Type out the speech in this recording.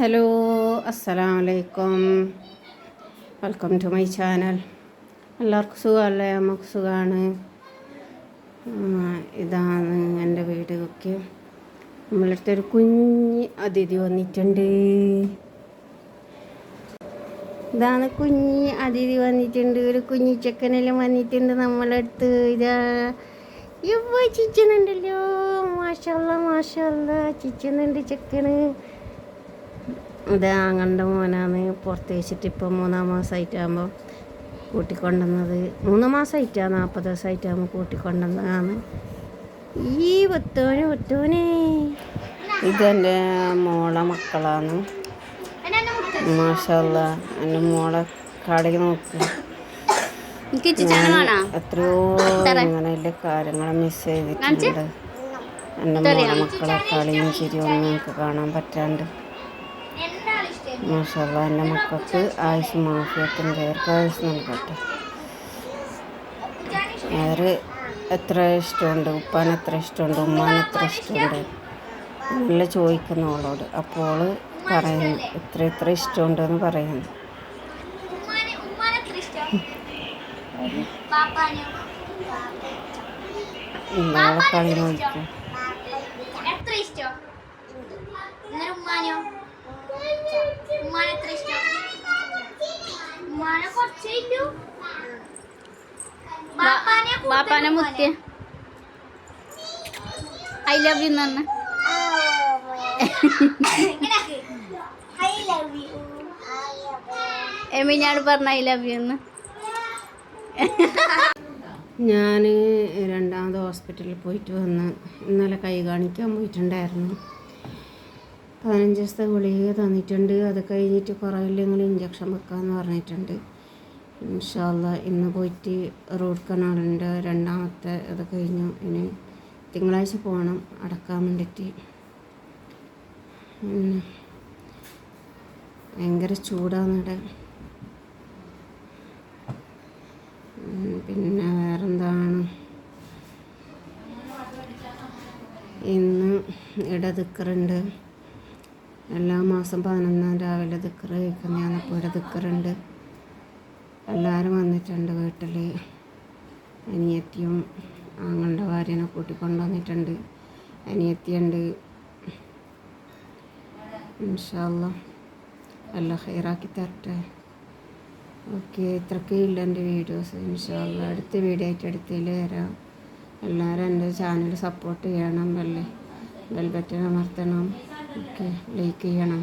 Hello അസ്സലാം വലൈക്കും welcome to my channel എല്ലാവർക്കും സുഖമല്ലേ? നമുക്ക് സുഖമാണ് ഇതാണ് എന്റെ വീട് ഒക്കെ നമ്മളടുത്ത് ഒരു കുഞ്ഞ് അതിഥി വന്നിട്ടുണ്ട്. ഇതാണ് കുഞ്ഞ് അതിഥി വന്നിട്ടുണ്ട്. ഒരു കുഞ്ഞു ചെക്കനെല്ലാം വന്നിട്ടുണ്ട് നമ്മളടുത്ത്. ഇതാ ഇവ ചിച്ചനുണ്ടല്ലോ. മാഷല്ല മാഷല്ല ചിച്ചനുണ്ട് ചെക്കന്. ഇത് ആങ്ങളുടെ മോനാണ്. പുറത്ത് വെച്ചിട്ട് ഇപ്പോൾ മൂന്നാം മാസമായിട്ടാകുമ്പോൾ കൂട്ടിക്കൊണ്ടുവന്നത്. മൂന്ന് മാസമായിട്ടാ നാൽപ്പത് ദിവസമായിട്ടാകുമ്പോൾ കൂട്ടിക്കൊണ്ടുവന്നതാണ്. ഈ ഒത്തോനെ ഒത്തോനെ ഇതെന്റെ മോളെ മക്കളാണ്. മാഷല്ല എന്റെ മോളെ കടയിൽ നോക്കുക എത്രയോ അങ്ങനെയുള്ള കാര്യങ്ങൾ മിസ് ചെയ്തിട്ടുണ്ട്. എന്റെ മോളെ മക്കളെ കളിയും ചിരിയൊന്നും എനിക്ക് കാണാൻ പറ്റാണ്ട് മാഷല്ല എന്റെ മക്കൾക്ക് ആയുസ് മാഫിയത്തും ദീർഘായുസ് നൽകട്ടെ. അവർ എത്ര ഇഷ്ടമുണ്ട്? ഉപ്പാൻ എത്ര ഇഷ്ടമുണ്ട്? ഉമ്മാൻ എത്ര ഇഷ്ടമുണ്ട്? നല്ല ചോദിക്കുന്നു അവളോട് അപ്പോൾ പറയുന്നു ഇത്ര ഇത്ര ഇഷ്ടമുണ്ടെന്ന് പറയുന്നു. കളി നോക്കും ഉമ്മാനോ ഉമ്മാനെ എത്ര ഇഷ്ടം. ഉമ്മാനെ കുറച്ചേ ഇല്ലൂ. ബാപ്പാനെ ബാപ്പാനെ മുത്തിയ ഐ ലവ് യു എന്ന് എമിനാണ് എമിനാട് പറഞ്ഞ ഐ ലവ് യു എന്ന്. ഞാൻ രണ്ടാമത് ഹോസ്പിറ്റലിൽ പോയിട്ട് വന്ന് ഇന്നലെ കൈ കാണിക്കാൻ പോയിട്ടുണ്ടായിരുന്നു. പതിനഞ്ച് ദിവസത്തെ ഗുളിക തന്നിട്ടുണ്ട്. അത് കഴിഞ്ഞിട്ട് കുറവില്ലെങ്കിൽ ഇഞ്ചക്ഷൻ വെക്കാമെന്ന് പറഞ്ഞിട്ടുണ്ട്. ഇൻഷാല്ല ഇന്ന് പോയിട്ട് റൂട്ട് കനാലിന്റെ രണ്ടാമത്തെ അത് കഴിഞ്ഞു. ഇനി തിങ്കളാഴ്ച പോകണം അടക്കാൻ വേണ്ടിയിട്ട്. ഭയങ്കര ചൂടാണ് ഇവിടെ പിന്നെ വേറെന്താണ്? ഇന്ന് ഇടതുക്കറുണ്ട് എല്ലാ മാസം പതിനൊന്നാം രാവിലെ ദിക്കറ് കഴിക്കുന്ന അപ്പോൾ ഇവിടെ ദിക്കറുണ്ട്. എല്ലാവരും വന്നിട്ടുണ്ട് വീട്ടിൽ അനിയത്തിയും ആങ്ങളുടെ ഭാര്യനെ കൂട്ടിക്കൊണ്ടു വന്നിട്ടുണ്ട് അനിയത്തിയുണ്ട്. ഇൻഷാല്ല എല്ലാം ഹെയറാക്കി തരട്ടെ. ഓക്കെ ഇത്രക്കേ ഇല്ല എന്റെ വീഡിയോസ്. ഇൻഷാല്ല അടുത്ത വീഡിയോ ആയിട്ട് അടുത്തതിൽ വരാം. എല്ലാവരും എന്റെ ചാനൽ സപ്പോർട്ട് ചെയ്യണം ബെല്ല് ബെൽ ബട്ടൺ അമർത്തണം. ഓക്കെ ലൈക്ക് ചെയ്യണം